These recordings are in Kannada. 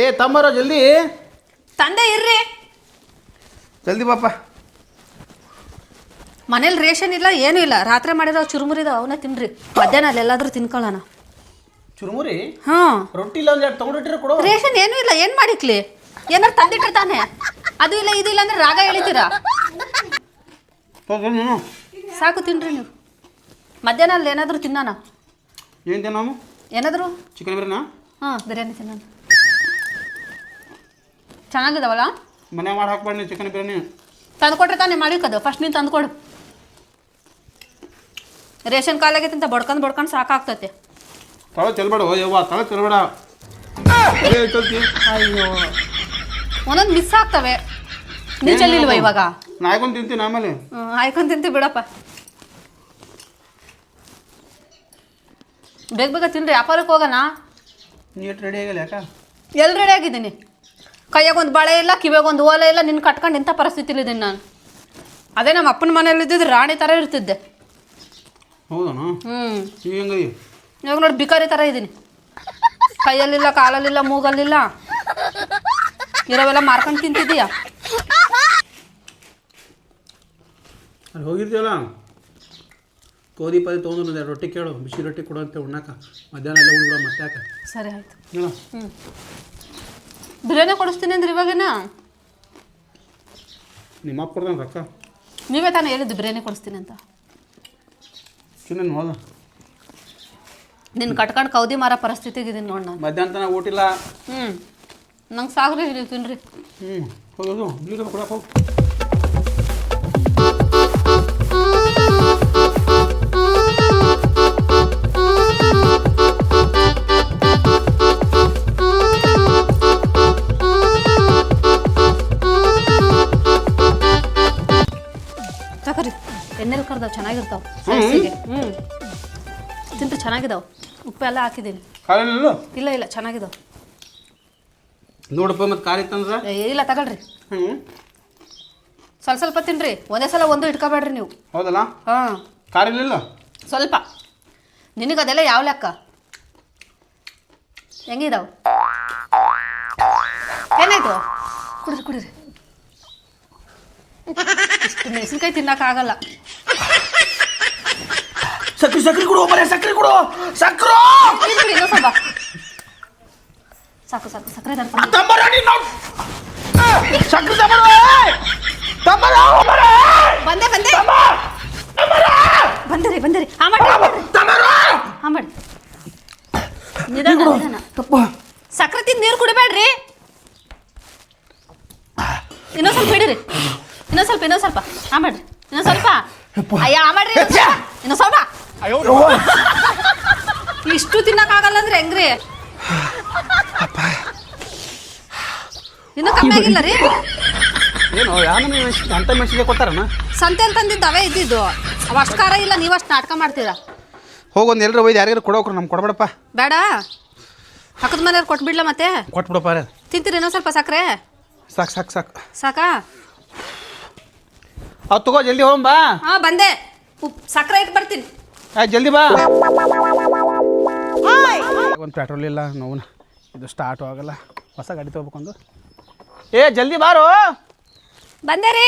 ಏ ತಮ್ಮರ ಜಲ್ದಿ. ತಂದೆ ಇರ್ರಿ. ಜಲ್ದಿ ಪಾಪ ಮನೇಲಿ ರೇಷನ್ ಇಲ್ಲ ಏನೂ ಇಲ್ಲ. ರಾತ್ರಿ ಮಾಡಿರೋ ಚುರುಮುರಿದ ಅವನ್ನ ತಿನ್ರಿ. ಮಧ್ಯಾಹ್ನ ಅಲ್ಲಿ ಎಲ್ಲಾದ್ರೂ ತಿನ್ಕೊಳ್ಳೋಣ. ಚುರುಮುರಿ? ಹಾಂ ರೊಟ್ಟಿ ಇಲ್ಲ ಒಂದು ಎರಡು ತೊಗೊಂಡಿಟ್ಟಿರ ಕೊಡು. ರೇಷನ್ ಏನೂ ಇಲ್ಲ ಏನು ಮಾಡಿಕ್ಲಿ? ಏನಾರು ತಂದಿಟ್ಟಿರ್ತಾನೆ ಅದು ಇಲ್ಲ ಇದು ಇಲ್ಲ ಅಂದ್ರೆ ರಾಗ ಎಳಿತೀರಾ ನೀನು. ಸಾಕು ತಿನ್ರಿ ನೀವು. ಮಧ್ಯಾಹ್ನ ಅಲ್ಲಿ ಏನಾದರೂ ತಿನ್ನಾನ? ಏನು ತಿನ್ನ ಏನಾದರೂ? ಚಿಕನ್ ಬಿರಿಯಾನ? ಹಾಂ ಬಿರಿಯಾನಿ ತಿನ್ನ ಚೆನ್ನಾಗಿದಾವಲ್ಲ? ಮನೆ ಮಾಡಿ ಹಾಕ್ಬೇಡಿ ಚಿಕನ್ ಬಿರಿಯಾನಿ. ತಂದ್ಕೊಟ್ರೆ ತಾನೇ ಮಾಡಿಕದು ಫಸ್ಟ್ ನೀನು ತಂದ್ಕೊಡು. ರೇಷನ್ ಕಾಲಾಗೈತೆ ಅಂತ ಬಡ್ಕೊಂಡು ಬಡ್ಕೊಂಡು ಸಾಕಾಗ್ತೈತೆ. ತಳ ಚೆಲ್ಬೇಡ ಯವ್ವ ತಳ ಚೆಲ್ಬೇಡ. ಅಯ್ಯೋ. ಒಂದೊಂದು ಮಿಸ್ ಆಗ್ತವೆ. ನೀ ಚೆಲ್ಲಿಲ್ವ ಇವಾಗ? ನಾಯ್ಕೊಂಡು ತಿಂತೀನಿ ಆಮೇಲೆ. ಹ್ಮ್, ಆಯ್ಕೊಂಡ್ ತಿಂತಿ ಬಿಡಪ್ಪ. ಬೇಗ ಬೇಗ ತಿನ್ರಿ ವ್ಯಾಪಾರಕ್ಕೆ ಹೋಗೋಣ. ನೀಟ್ ರೆಡಿ ಆಗಿಲ್ಲ ಯಾಕ? ಎಲ್ಲಿ ರೆಡಿ ಆಗಿದ್ದೀನಿ. ಕೈಯಾಗ ಒಂದು ಬಳೆ ಇಲ್ಲ ಕಿವಿಯಾಗೊಂದು ಓಲೆ ಇಲ್ಲ ನಿನ್ನ ಕಟ್ಕೊಂಡು ಇಂಥ ಪರಿಸ್ಥಿತಿಲಿ ಇದ್ದೀನಿ ನಾನು. ಅದೇ ನಮ್ಮ ಅಪ್ಪನ ಮನೇಲಿ ಇದ್ದಿದ್ದು ರಾಣಿ ಥರ ಇರ್ತಿದ್ದೆ. ಹೌದಣ ಹ್ಞೂ ಈಗ ಹೆಂಗದಿ ಇವಾಗ ನೋಡಿ ಬಿಕಾರಿ ಥರ ಇದ್ದೀನಿ. ಕೈಯಲ್ಲಿಲ್ಲ ಕಾಲಲ್ಲಿಲ್ಲ ಮೂಗಲ್ಲಿಲ್ಲ. ಇರೋವೆಲ್ಲ ಮಾರ್ಕೊಂಡು ತಿಂತಿದ್ದೀಯಾ? ಅಲ್ಲಿ ಹೋಗಿರ್ತೀವಲ್ಲ ಗೋಧಿ ಪದೇ ತೊಗೊಂಡು ರೊಟ್ಟಿ ಕೇಳು. ಬಿಸಿ ರೊಟ್ಟಿ ಕೊಡು ಅಂತ ಉಣ್ಣಾಕ. ಮಧ್ಯಾಹ್ನ ಅಲ್ಲೇ ಉಣ್ಬಿಡ ಮತ್ತೆ ಹಾಕ ಸರಿ ಆಯ್ತು. ಹೇಳ. ಹ್ಞೂ ಬಿರಿಯಾನಿ ಕೊಡಿಸ್ತೀನಿ ಅಂದ್ರೆ ಇವಾಗೇನ? ನಿಮ್ಮ ಅಪ್ಪ ಕೊಡ್ತಾನೆ ರೊಕ್ಕ? ನೀವೇ ತಾನೇ ಹೇಳಿದ್ದು ಬಿರಿಯಾನಿ ಕೊಡಿಸ್ತೀನಿ ಅಂತ. ಚಿನ್ನ ಹೋದ ನಿನ್ನ ಕಟ್ಕೊಂಡು ಕೌದಿ ಮಾರೋ ಪರಿಸ್ಥಿತಿಗಿದ್ದೀನಿ ನೋಡಿ ನಾನು. ಮಧ್ಯಾಹ್ನ ತನಕ ಊಟಿಲ್ಲ ಹ್ಞೂ ನಂಗೆ ಸಾಗರ ಹೇಳ್ತೀನಿ ತಿನ್ರಿ ಹ್ಞೂ ಹೋಗೋದು ಕೊಡಕ್ಕೆ ಹೋಗಿ ತಗೋರಿ ಎಣ್ಣೆಲಿ ಕರ್ದಾವ್ ಚೆನ್ನಾಗಿರ್ತಾವ. ಹ್ಞೂ ತಿಂತು ಚೆನ್ನಾಗಿದಾವೆ. ಉಪ್ಪೆಲ್ಲ ಹಾಕಿದ್ದೀನಿ. ಇಲ್ಲ ಇಲ್ಲ ಚೆನ್ನಾಗಿದಾವೆ. ನೋಡಪ್ಪ ಮತ್ತೆ ಕಾರ್ ಇತ್ತಂದ್ರೆ ಏ, ಇಲ್ಲ ತಗೊಳ್ರಿ. ಹ್ಞೂ ಸ್ವಲ್ಪ ಸ್ವಲ್ಪ ತಿನ್ರಿ. ಒಂದೇ ಸಲ ಒಂದು ಇಟ್ಕೋಬೇಡ್ರಿ ನೀವು. ಹೌದಲ್ಲ? ಹಾಂ. ಕಾರ್ ಇರಲಿಲ್ಲ ಸ್ವಲ್ಪ. ನಿನಗೆ ಅದೆಲ್ಲ ಯಾವ ಲೆಕ್ಕ? ಹೆಂಗಿದಾವು? ಏನಾಯ್ತು? ಕುಡಿರಿ ಕುಡಿರಿ. ಇಷ್ಟು ಮೆಣಸಿನ್ಕಾಯಿ ತಿನ್ನಕ್ಕಾಗಲ್ಲ ಸಕ್ರಿ ಸಕ್ರಿ ಕೊಡು ಬರೇ ಸಕ್ರಿ ಕೊಡು. ಸಕ್ರು! ಸ್ವಲ್ಪ. ಸಾಕು ಸಾಕು ಸಕ್ಕರೆ ತಂದ್ಕೊಂಡು ತಮ್ಮರ ನೀನು ಸಕ್ರಿ ತಮ್ಮರ ತಮ್ಮರ ಬಂದೆ ಬಂದೆ ಬಂದಿರಿ ಬಂದಿರಿ ಹಾ ಮಾಡಿ ತಮ್ಮರ ಹಾ ಮಾಡಿ ನಿಧಾನ ನಿಧಾನ ತಪ್ಪ ಸಕ್ಕರೆ ತಿಂದು ನೀರು ಕುಡಿಬೇಡ್ರಿ ಇನ್ನೊಂದ್ ಸ್ವಲ್ಪ ಹಿಡಿರಿ ಇನ್ನೊಂದ್ ಸ್ವಲ್ಪ ಇನ್ನೊಂದ್ ಸ್ವಲ್ಪ ಆ ಮಾಡ್ರಿ ಇನ್ನೊಂದ್ ಸ್ವಲ್ಪ ಅಯ್ಯ ಆ ಮಾಡ್ರಿ ಇನ್ನೊಂದ್ ಸ್ವಲ್ಪ. ಇನ್ನೊಂದ್ ಸ್ವಲ್ಪ ಇಷ್ಟು ತಿನ್ನಕ್ಕಾಗಲ್ಲ ಅಂದ್ರೆ ಹೆಂಗ್ರಿ ಇನ್ನೂ ರೀ. ಏನು ಯಾವ ಮೆಣಸಿನ ಕೊಟ್ಟಾರಣ್ಣ ಸಂತೆ ತಂದಿದ್ದು ಅವೇ ಇದ್ದಿದ್ದು. ಅವ ಅಷ್ಟು ಖಾರ ಇಲ್ಲ ನೀವು ಅಷ್ಟು ನಾಟಕ ಮಾಡ್ತೀರಾ? ಹೋಗಿ ಒಂದು ಎಲ್ಲರೂ ಒಯ್ದು ಯಾರಿಗಾರು ಕೊಡೋಕ್ರು ನಮ್ಗೆ ಕೊಡಬೇಡಪ್ಪ. ಬೇಡ. ಪಕ್ಕದ ಮನೆಯವ್ರು ಕೊಟ್ಬಿಡ್ಲ ಮತ್ತೆ. ಕೊಟ್ಬಿಡಪ್ಪ ರೀ ತಿಂತೀರಿ ಏನೋ ಸ್ವಲ್ಪ ಸಕ್ಕರೆ ಸಾಕು ಸಾಕು ಸಾಕು. ಸಾಕಾ? ಅವ್ ತಗೋ ಜಲ್ದಿ ಹೋಗಂ ಬಾ. ಹಾ ಬಂದೆ. ಉಪ್ ಸಕ್ಕರೆ ಇಟ್ಟು ಬರ್ತೀನಿ. ಆ, ಜಲ್ದಿ ಬಾ. ಒಂದು ಪೆಟ್ರೋಲ್ ಇಲ್ಲ ನೋವು ಇದು ಸ್ಟಾರ್ಟ್ ಆಗಲ್ಲ. ಹೊಸ ಗಾಡಿ ತೊಗೋಬೇಕಂದು ಏ ಜಲ್ದಿ ಬಾರೋ. ಬಂದೆ ರೀ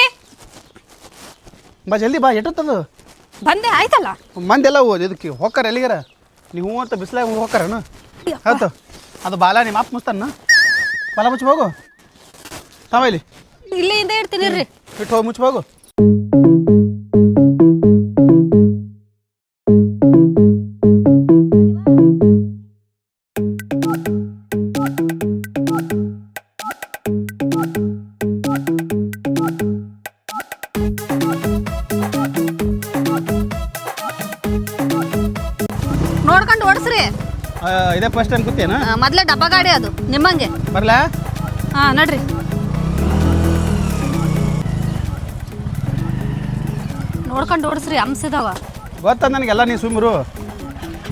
ಬಾ ಜಲ್ದಿ ಬಾ ಎಟ್ಟತ್ತದು ಬಂದೆ ಆಯ್ತಲ್ಲ? ಮಂದೆಲ್ಲ ಓದ್ ಇದಕ್ಕೆ ಹೋಗ್ತಾರ ಎಲ್ಲಿಗಾರ? ನೀವು ಅಂತ ಬಿಸಿಲಾಗ ಹೋಗ್ತಾರನು ಆಯ್ತು. ಅದು ಬಾಲ ನಿಮ್ಮ ಅಪ್ಪ ಮುಸ್ತಾನ ಬಾಲ ಮುಚ್ಚಿ ಹೋಗು. ತಾವ ಇಲ್ಲಿ. ಇಲ್ಲಿ ಹಿಂದೆ ಇಡ್ತೀನಿ ರೀ ಇಟ್ಟು ಹೋಗಿ ಮುಚ್ಚಿ ಹೋಗು. ಡಬ್ಬ ಗಾಡಿ ಅದು ನಿಮ್ಮಂಗೆ. ಬರ್ಲಾ? ಹಾ ನಡ್ರಿ. ನೋಡ್ಕೊಂಡು ಓಡಿಸ್ರಿ ಅಂಸಿದವ ಗೊತ್ತ ನನಗೆಲ್ಲ ನೀ ಸುಮ್ಮರು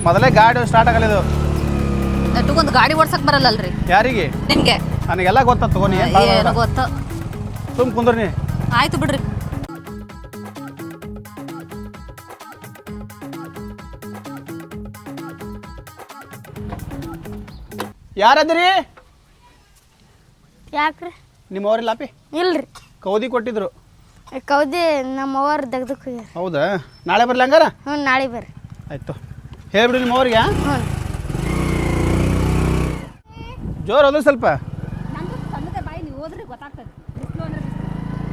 ಮೊದಲೇ ಗಾಡಿ ಸ್ಟಾರ್ಟ್ ಆಗಲ್ಲ ಇದು ನೆಟ್ಟಗೊಂದು ಗಾಡಿ ಓಡ್ಸಕ್ ಬರಲ್ಲಲ್ರಿ. ಯಾರಿಗೆ? ನಿಮ್ಗೆ ನನಗೆಲ್ಲ ಗೊತ್ತ ತಗೋನಿ ಏನು ಗೊತ್ತು. ಸುಮ್ ಕುಂದ್ರಿ ಆಯ್ತು ಬಿಡ್ರಿ. ಯಾರದಿರಿ? ಯಾಕ್ರಿ? ನಿಮ್ಮ ಅವ್ರಿಲ್ಲ ಅಪಿ ಇಲ್ರಿ. ಕೌದಿ ಕೊಟ್ಟಿದ್ರು. ಕೌದಿ ನಮ್ಮ ಅವ್ರ ತೆಗ್ದಕ್ಕೆ ಹೋಗ್ಯಾರ. ಹೌದಾ? ನಾಳೆ ಬರ್ಲಿ ಹಂಗಾರ? ಹ್ಞೂ ನಾಳೆ ಬರ್ರಿ. ಆಯ್ತು. ಹೇಳ್ಬಿಡಿ ನಿಮ್ಮ ಅವ್ರಿಗೆ. ಹ್ಞೂ. ಜೋರು ಹೋದ್ರೆ ಸ್ವಲ್ಪ.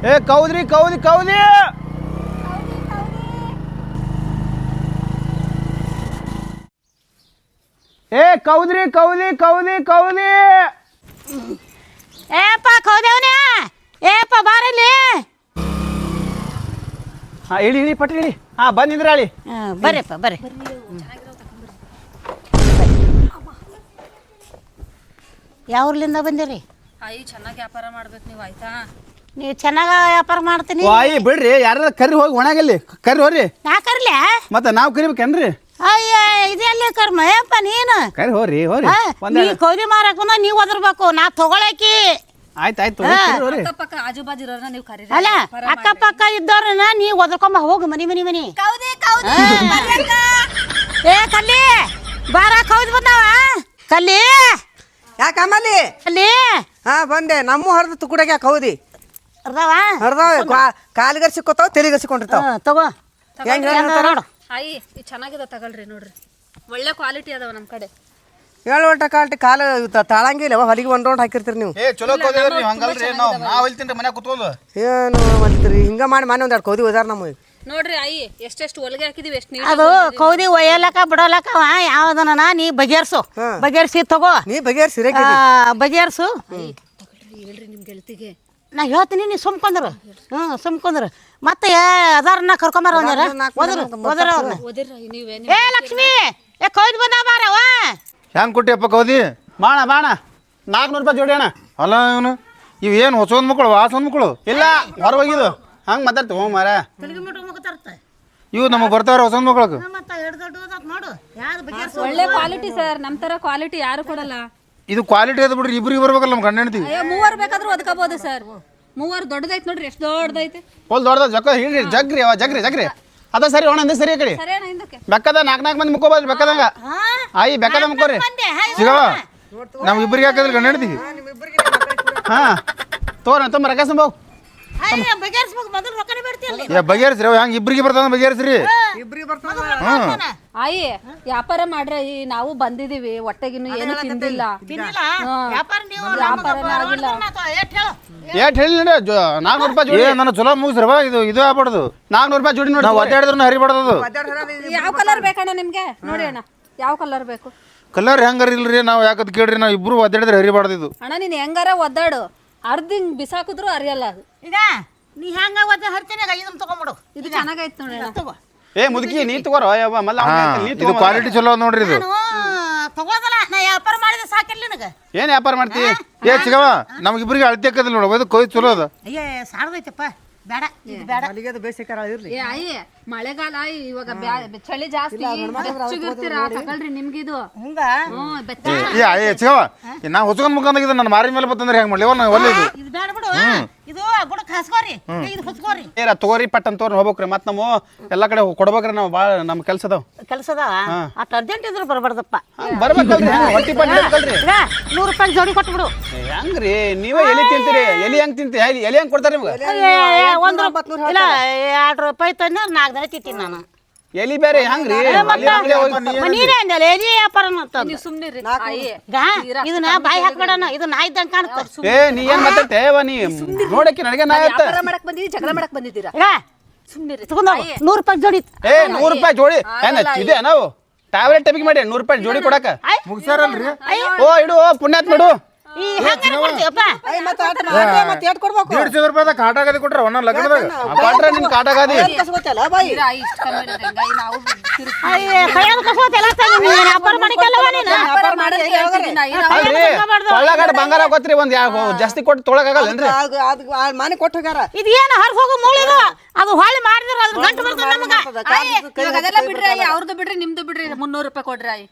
ಏ ಕೌದ್ರಿ ಕೌದಿ ಕೌದಿ! ಏ ಕೌದ್ರಿ ಕೌದಿ ಕೌದಿ ಕೌದಿ. ಏಪ್ಪ ಕೌದೇವನೇ ಏಪ್ಪ ಬಾರಲ್ಲಿ. ಹಾ ಇಳಿ ಇಳಿ ಪಟ್ಟಿ ಇಳಿ. ಹಾ ಬಂದಿದ್ರ ಅಳಿ ಬರ್ರಿಪ್ಪ ಬರ್ರಿ. ಯಾವ್ರಲಿಂದ ಬಂದಿರಿ? ಆಯಿ ಚೆನ್ನಾಗಿ ವ್ಯಾಪಾರ ಮಾಡ್ಬೇಕು ನೀವು ಆಯ್ತಾ? ನೀವು ಚೆನ್ನಾಗ ವ್ಯಾಪಾರ ಮಾಡ್ತೀನಿ. ವಾಯಿ ಬಿಡ್ರಿ ಯಾರ ಕರ್ರಿ ಹೋಗಿ ಒಣಗಲ್ಲಿ ಕರ್ರಿ ಹೋರಿ ನಾ ಕರ್ಲೆ ಮತ್ತೆ ನಾವು ಕರಿಬೇಕೇನ್ರಿ? ಅಯ್ಯ ಇದೆಲ್ಲ ಕರ್ಮ? ಏಪ್ಪ ನೀನು? ಕರಿ ಹೋರಿ ಹೋರಿ. ಆ, ನೀ ಕೌರಿ ಮಾರಕ್ ಬಂದ ನೀವ್ ಒದರ್ಬೇಕು. ನಾ ತಗೊಳಕಿ ಆಯ್ತು ಆಯ್ತು ಹೋರಿ. ಅಕ್ಕಪಕ್ಕ ಆಜು ಬಾಜು ಇರೋರ್ನ ನೀವು ಕರೀರಿ. ಅಲ್ಲ ಅಕ್ಕಪಕ್ಕ ಇದ್ದವ್ರನ್ನ ನೀ ಒದರ್ಕೊಂಬ ಹೋಗು ಮನಿ ಮನಿ ಮನಿ. ಆ, ಏ ಕಲ್ಲಿ ಬಾರ ಕೌದು ಬಂದಾವ ಕಲ್ಲಿ. ಯಾಕಮ್ಮಲ್ಲಿ ಕಲ್ಲಿ. ಹಾ ಬಂದೆ. ನಮ್ಮ ಹೊರದು ತುಕುಡಾಗ ಯಾಕೆ ಹೌದಿ ಅರ್ದಾವ ಹರಿದಾವ ಕಾಲಿಗರ್ ಸಿಕ್ಕೋತಾವ ತೆಲಿಗರ್ ಸಿಕ್ಕೊಂಡಿರ್ತಾವ ಹಾ, ತಗೋ. ಹೆಂಗ್ ಚಂದ ನೋಡು. ಆಯಿ ಇದು ಚೆನ್ನಾಗಿದೆ ತಗೊಳ್ರಿ ನೋಡ್ರಿ. ಒಳ್ಳೆ ಕ್ವಾಲಿಟಿ ಅದಾವ ನಮ್ಮ ಕಡೆ. ಏಳು ಒಟ್ಟ ಕಾಲ್ಟಿ ಕಾಲು ತಾಳಂಗಿಲ್ಲ ಹೊಲಿಗೆ ಒಂದು ರೌಂಡ್ ಹಾಕಿರ್ತೀರಿ ನೀವು. ಏ ಚಲೋ ನೀವು ಹಂಗಲ್ರಿ ನಾವು ನಾವು ಹೇಳ್ತೀನಿ ಮನ್ಯಾಗ ಕುತ್ಕೊಂಡು. ಏನು ಮಾಡ್ತೀರಿ? ಹಿಂಗ ಮಾಡಿ ಮನೆ ಒಂದು ಎರಡು ಕೌದಿ ಹೋದಾರ ನಮಗೆ. ನೋಡ್ರಿ ಅಯ್ಯ ಎಷ್ಟೆಷ್ಟು ಹೊಲಿಗೆ ಹಾಕಿದೀವಿ ಎಷ್ಟು ನೀರು ಅದು ಕೌದಿ ಒಯ್ಯಲಕ ಬಿಡಲಕ್ಕವ ಯಾವ್ದನ ನೀ ಬಗೆಹರ್ಸು. ಬಗೆರ್ಸಿ ಬಗೆಹರ್ಸಿ ತಗೋ. ನೀ ಆ, ಬಗೆಹರ್ಸು. ಹೇಳ್ರಿ ನಿಮ್ಮ ಗೆಳತಿಗೆ. ನಾ ಹೇಳ್ತೀನಿ ನೀ ಸುಮ್ಕೊಂಡ್ರು. ಹ್ಞೂ ಸುಮ್ಕೊಂಡ್ರು. ಮತ್ತೆ ಅದಾರನ್ನ ಕರ್ಕೊಂಬಾರ ಒಂದಾರ ಅವ್ರನ್ನ ಏ ಲಕ್ಷ್ಮಿ ಏ ಕೌದಿ ಬಂದ ಬಾರವ ಹೆಂಗ್ ಕೊಟ್ಟಿಯಪ್ಪ ಕೌದಿ ಬಾಣ ಬಾಣ. ನಾಲ್ಕುನೂರು ರೂಪಾಯಿ ಜೋಡಿ ಅಣ್ಣ. ಅಲ್ಲ ಇವನು. ಇವು ಏನು ಹೊಸೊಂದು ಮಕ್ಕಳು ವಾಸೊಂದು ಮಕ್ಕಳು ಇಲ್ಲ ಹೊರ ಹೋಗಿದ್ದು ಹಂಗೆ ಮಾತಾಡ್ತೀವಿ ಹ್ಞೂ ಮಾರ ಇವು ನಮಗೆ ಬರ್ತಾವ್ರೆ ಹೊಸೊಂದು ಮಕ್ಕಳು ಒಳ್ಳೆ ಕ್ವಾಲಿಟಿ ಸರ್ ನಮ್ಮ ತರ ಕ್ವಾಲಿಟಿ ಯಾರು ಕೊಡಲ್ಲ. ಇದು ಕ್ವಾಲಿಟಿ ಅದ ಬಿಡ್ರಿ ಇಬ್ರಿಗೆ ಬರ್ಬೇಕಲ್ಲ ನಮ್ಮ ಗಂಡ ಹೆಂಡ್ತಿ. ಮೂವರು ಮೂವರ್ ಬೇಕಾದ್ರೂ ಒದ್ಕೋಬಹುದು ಸರ್ ಮೂವರ್ ದೊಡ್ಡದೈತೆ ನೋಡ್ರಿ ಎಷ್ಟು ದೊಡ್ಡದೈತೆ. ಹೋಲ್ ದೊಡ್ಡದ ಜಕ್ಕ ಹಿಡ್ರಿ ಜಗ್ರಿ ಅವ ಜಗ್ರಿ ಜಗ್ರಿ ಅದ ಸರಿ ಒಣ ಅಂದ್ರೆ ಸರಿ ಕಡೆ. ಸರಿಯಣ್ಣ ಹಿಂದಕ್ಕೆ. ಬೆಕ್ಕದ ನಾಲ್ಕು ನಾಲ್ಕು ಮಂದಿ ಮುಕ್ಕೋಬೋದು ಬೆಕ್ಕದಂಗ. ಆಯಿ ಬೆಕ್ಕದ ಮುಕ್ಕೋರಿ. ಸಿಗವ ನಾವು ಇಬ್ಬರಿಗೆ ಹಾಕಿದ್ರೆ ಗಂಡ ಹೆಂಡ್ತಿ ಹಾಂ ತೋರ ತುಂಬ ರಕಸ ಏ ಬಗೆಹರಿಸ್ರಿ ಅವ್ ಹೆಂಗೆ ಇಬ್ರಿಗೆ ಬರ್ತಾವ ಬಗೆಹರಿಸ್ರಿ. ಇಬ್ರಿಗೆ ಆಯಿ ವ್ಯಾಪಾರ ಮಾಡ್ರಿ ಈ ನಾವು ಬಂದಿದೀವಿ ಹೊಟ್ಟೆಗಿನ್ನು ಏನು ತಿಂದಿಲ್ಲ. ವ್ಯಾಪಾರನೇ ಆಗಿಲ್ಲ. ಏಟ್ ಹೇಳು. ನೋಡಿ ನಾಲ್ಕುನೂರು ರೂಪಾಯಿ ಜೋಡಿ. ನನ್ನ ಚಲೋ ಮುಗಿಸ್ರವ ಇದು ಇದು ಆಗ್ಬಾರ್ದು. ನಾಲ್ಕುನೂರು ರೂಪಾಯಿ ಜೋಡಿ ನೋಡಿ. ನಾವು ಒದ್ದಾಡಿದ್ರು ಹರಿಬಾರ್ದು ಯಾವ ಕಲರ್ ಬೇಕಣ್ಣ ನಿಮ್ಗೆ? ನೋಡಿ ಅಣ್ಣ ಯಾವ ಕಲರ್ ಬೇಕು? ಕಲರ್ ಹೆಂಗಾರ ಇಲ್ರಿ ನಾವು ಯಾಕದ್ ಕೇಳ್ರಿ ನಾವು ಇಬ್ರು ಒದ್ದಾಡಿದ್ರೆ ಹರಿಬಾರ್ದು ಇದು ಅಣ್ಣ ನೀನ್ ಹೆಂಗಾರ ಒದ್ದಾಡು. ಅರ್ಧ ಹಿಂಗ್ ಬಿಸಾಕಿದ್ರು ಅರಿಯಲ್ಲ ಅದು. ಈಗ ನೀ ಹೆಂಗ ಒದ್ದೆ ಹರ್ತೀನಿ ಇದನ್ನ ತಗೊಂಬಿಡು ಇದು ಚೆನ್ನಾಗೈತೆ ನೋಡಿ ತಗೋ. ಏ ಮುದುಕಿ ನೀ ತಗೋರೋ? ಯವ್ವ ಮಲ್ಲ ನೀ ಇದು ಕ್ವಾಲಿಟಿ ಚಲೋ ಅದ ನೋಡ್ರಿ ಇದು. ನಾನು ತಗೋದಲ್ಲ ನಾ ವ್ಯಾಪಾರ ಮಾಡಿದ್ರೆ ಸಾಕಿಲ್ಲ ನಿನಗೆ. ಏನ್ ವ್ಯಾಪಾರ ಮಾಡ್ತಿ? ಏ ಚಿಗವ ನಮ್ಗೆ ಇಬ್ರಿಗೆ ಅಳತೆ ಹಾಕದಿಲ್ಲ ನೋಡು ಇದು ಕೊಯ್ ಚಲೋ ಅದ. ಅಯ್ಯೇ ಸಾರ್ದೈತಪ್ಪ. ಬೇಡ ಇದು ಬೇಡ. ಅಲ್ಲಿಗೆ ಅದು ಬೇಸಿಗೆ ಇರ್ಲಿ. ಏ ಮಳೆಗಾಲ ಇವಾಗ ಬ್ಯಾ- ಚಳಿ ಜಾಸ್ತಿ. ಬೆಚ್ಚಗಿರ್ತೀರಾ ತಗೊಳ್ರಿ ನಿಮ್ಗಿದು. ಹಿಂಗ? ಹ್ಮ್ ಬೆಚ್ಚ. ಏ ಏ ಚಿಗವ ನಾ ಹೊಸ್ಕೊಂಡ್ ಮುಖಂದಾಗಿದ್ದ ನನ್ನ ಮಾರಿ ಮೇಲೆ ಬತ್ತಂದ್ರೆ ಹೆಂಗ್ ಮಾಡ್ಲಿ? ನಾನು ಒಳ್ಳೆ ಇದು. ಇದು ಬೇಡ ಬಿಡು. ಇದು ಗುಡಕ್ ಹಸ್ಕೋರಿ. ಇದು ಹೊಸ್ಕೋರಿ ಏರ ತಗೋರಿ ಪಟ್ ಅಂತ ತೋರ್ ಹೋಗ್ಬೇಕ್ರಿ. ಮತ್ತೆ ನಾವು ಎಲ್ಲ ಕಡೆ ಕೊಡ್ಬೇಕ್ರಿ ನಾವು ಭಾಳ ನಮ್ಮ ಕೆಲಸ ಅದಾವ. ಕೆಲಸದ ಅಷ್ಟು ಅರ್ಜೆಂಟ್ ಇದ್ರೆ ಬರಬಾರ್ದಪ್ಪ. ಬರ್ಬೇಕಲ್ರಿ ಹೊಟ್ಟಿ ಪಟ್ಟಿ ಹಿಡ್ಕಲ್ರಿ ನೂರು ರೂಪಾಯಿ ಜೋಡಿ ಕೊಟ್ಬಿಡು. ಹೆಂಗ್ರಿ? ನೀವೇ ಎಲಿ ತಿಂತೀರಿ. ಎಲಿ ಹೆಂಗ್ ತಿಂತೀರಿ? ಎಲಿ ಎಲಿ ಹೆಂಗ್ ಕೊಡ್ತಾರೆ ನಿಮ್ಗೆ? ಏ, ಒಂದು ರೂಪಾಯಿ ಇಲ್ಲ ಎರಡು ರೂಪಾಯಿ ತಂದ್ರೆ ನಾಲ್ಕು ದಿನ ತಿಂತೀನಿ ನಾನು. ಎಲಿ ಬೇರೆ ಹೆಂಗ್ರಿ? ಎಲಿ ನೀನೇ ಅಂದಲ್ಲ ಎಲ್ಲಿ ವ್ಯಾಪಾರ ಸುಮ್ನಿರಿ ಆಯಿ ಇದನ್ನ ಬಾಯಿ ಹಾಕ್ಬೇಡಣ ಇದು ನಾ ಇದ್ದಂಗೆ ಕಾಣುತ್ತೆ ಏ ನೀ ಏನ್ ಮಾತಾಡ್ತೆ? ನೀ ನೋಡಕ್ಕೆ ನನಗೆ ನಾ ಇರ್ತ ವ್ಯಾಪಾರ ಮಾಡಕ್ ಬಂದಿದ್ದೀರಿ ಜಗಳ ಮಾಡಕ್ ಬಂದಿದ್ದೀರಾ? ಸುಮ್ನಿರಿ ತಗೊಂಡು ನೂರು ರೂಪಾಯಿ ಜೋಡಿ. ಏ ನೂರು ರೂಪಾಯಿ ಜೋಡಿ. ಏನ ಇದೆ ನಾವು ಟ್ಯಾಬ್ಲೆಟ್ ಟೈಪಿಗೆ ಮಾಡಿ ನೂರು ರೂಪಾಯಿ ಜೋಡಿ ಕೊಡಕ ಮುಗಿಸ್ಯಾರಲ್ರಿ? ಓ ಇಡು ಓ ಪುಣ್ಯಾತ್ ಬಿಡು ಈ ಹೆಂಗಾರ ಕೊಡ್ತೀವಪ್ಪ ಅಯ್ಯ ಮತ್ತೆ ಆಟ ಮಾಡ್ದೆ, ಮತ್ತೆ ಕೊಡ್ಬೇಕು ಸಾವಿರ ರೂಪಾಯಿದಾಗ ಕೊಟ್ರ ಒಂದೊಂದು ಲಗ್ನದಾಗ. ನಿನ್ ಕಾಟಾಗಾದಿ ಕಸ್ಕೊತಲ್ಲ ಬಾಯಿ? ಅಯ್ಯ ನೀನು? ಮಾಡಿಕಲ್ಲವ ನೀನು ಅಲ್ರಿ ಕೊಳ್ಳಗಾಡ ಬಂಗಾರ ಗೊತ್ತ್ರಿ ಒಂದ್ ಯಾವ ಜಾಸ್ತಿ ಕೊಟ್ಟು ತೊಳಕಾಗಲ್ಲೇನ್ರಿ ಅದು ಅದು ಮನೆ ಕೊಟ್ಟು ಹೋಗ್ಯಾರ ಇದು ಏನು ಹರ್ಸ್ ಹೋಗೋ ಮೂಳಿದು ಅದು ಹೊಳ್ಳಿ ಮಾಡಿದ್ರೆ ಅದ್ರ ಗಂಟು ಬರ್ತದೆ ನಮಗೆ. ಅದೆಲ್ಲ ಬಿಡ್ರಿ ಅಲ್ಲಿ ಅವ್ರದ್ದು ಬಿಡ್ರಿ ನಿಮ್ದು ಬಿಡ್ರಿ ಮುನ್ನೂರು ರೂಪಾಯಿ ಕೊಡ್ರಿ ಆಯಿ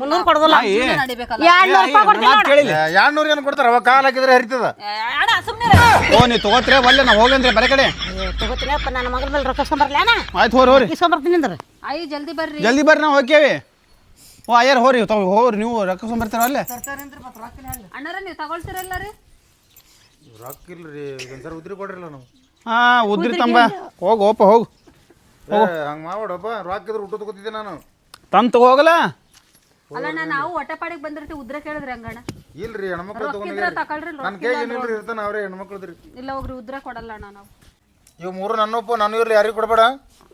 ಮುನ್ನೂರು ಕೊಡೋದಿಲ್ಲ. ತಾಯಿ ನಡಿಬೇಕಲ್ಲ. ಎರಡ್ನೂರು ರೂಪಾಯಿ ಕೊಡ್ತೀನಿ ನೋಡು ಕೇಳಿಲ್ಲ. ಎರಡ್ನೂರು ಏನು ಕೊಡ್ತಾರ ಅವ ಕಾಲ್ ಹಾಕಿದ್ರೆ ಹರಿತದ. ಅಣ್ಣ ಸುಮ್ಮನೆ ಓ ನೀ ತಗೋತ್ರೆ? ಒಲ್ಲೆ ನಾವು ಹೋಗಂದ್ರೆ ಬರ ಕಡೆ. ತಗೋತೀನಪ್ಪ ನನ್ನ ಮಗನ ಮೇಲೆ ರೊಕ್ಕ ಇಸ್ಕೊಂಬರ್ಲಿ ಅಣ್ಣ? ಆಯ್ತು ಹೋರಿ ಹೋರಿ. ಇಸ್ಕೊಂಬರ್ತೀನಿ ಅಂದ್ರೆ. ಅಯ್ಯ ಜಲ್ದಿ ಬರ್ರಿ. ಜಲ್ದಿ ಬರ್ರಿ ನಾವು ಹೋಗ್ಯೇವಿ. ಓ ಅಯ್ಯಾರ ಹೋರಿ ತಗೋ ಹೋರಿ ನೀವು ರೊಕ್ಕ ಬರ್ತಾರ ಅಲ್ಲೇ ಅಣ್ಣರ ನೀವು ತಗೊಳ್ತೀರಲ್ಲ ರೀ? ರೊಕ್ಕ ಇಲ್ರಿ ಉದ್ರಿ ಕೊಡ್ರಿಲ್ಲ ನಾವು. ಹಾಂ ಉದ್ರಿ ತಂಬ. ಹೋಗು ಓಪ ಹೋಗು. ಹಂಗ ಮಾಡ್ಬೇಡಪ್ಪ ರೊಕ್ಕ ಇದ್ರೆ ಊಟ ತಗೋತಿದ್ದೆ ನಾನು. ತಂದು ತಗೋ ಹೋಗಲ್ಲ? ಅಲ್ಲ ಅಣ್ಣ ನಾವು ಹೊಟ್ಟೆಪಾಡಿಗೆ ಬಂದಿರ್ತೀವಿ ಉದ್ರ ಕೇಳಿದ್ರಿ ಹಂಗಣ್ಣ. ಇಲ್ರಿ ಹೆಣ್ಮಕ್ಳು ಇದ್ರ ತಗೊಂಡ್ ತಗೊಳ್ರಿ ನನ್ನ ಕೈ ಏನಿಲ್ರಿ ಇರ್ತಾನ ಅವ್ರೇ ಹೆಣ್ಮಕ್ಳದ್ರಿ ಇಲ್ಲ ಹೋಗ್ರಿ ಉದ್ರ ಕೊಡಲ್ಲ ಅಣ್ಣ ನಾವು. ಇವ್ ಮೂರು ನನ್ನಪ್ಪ ನಾನು ಇರ್ಲಿ ಯಾರಿಗೂ ಕೊಡಬೇಡ.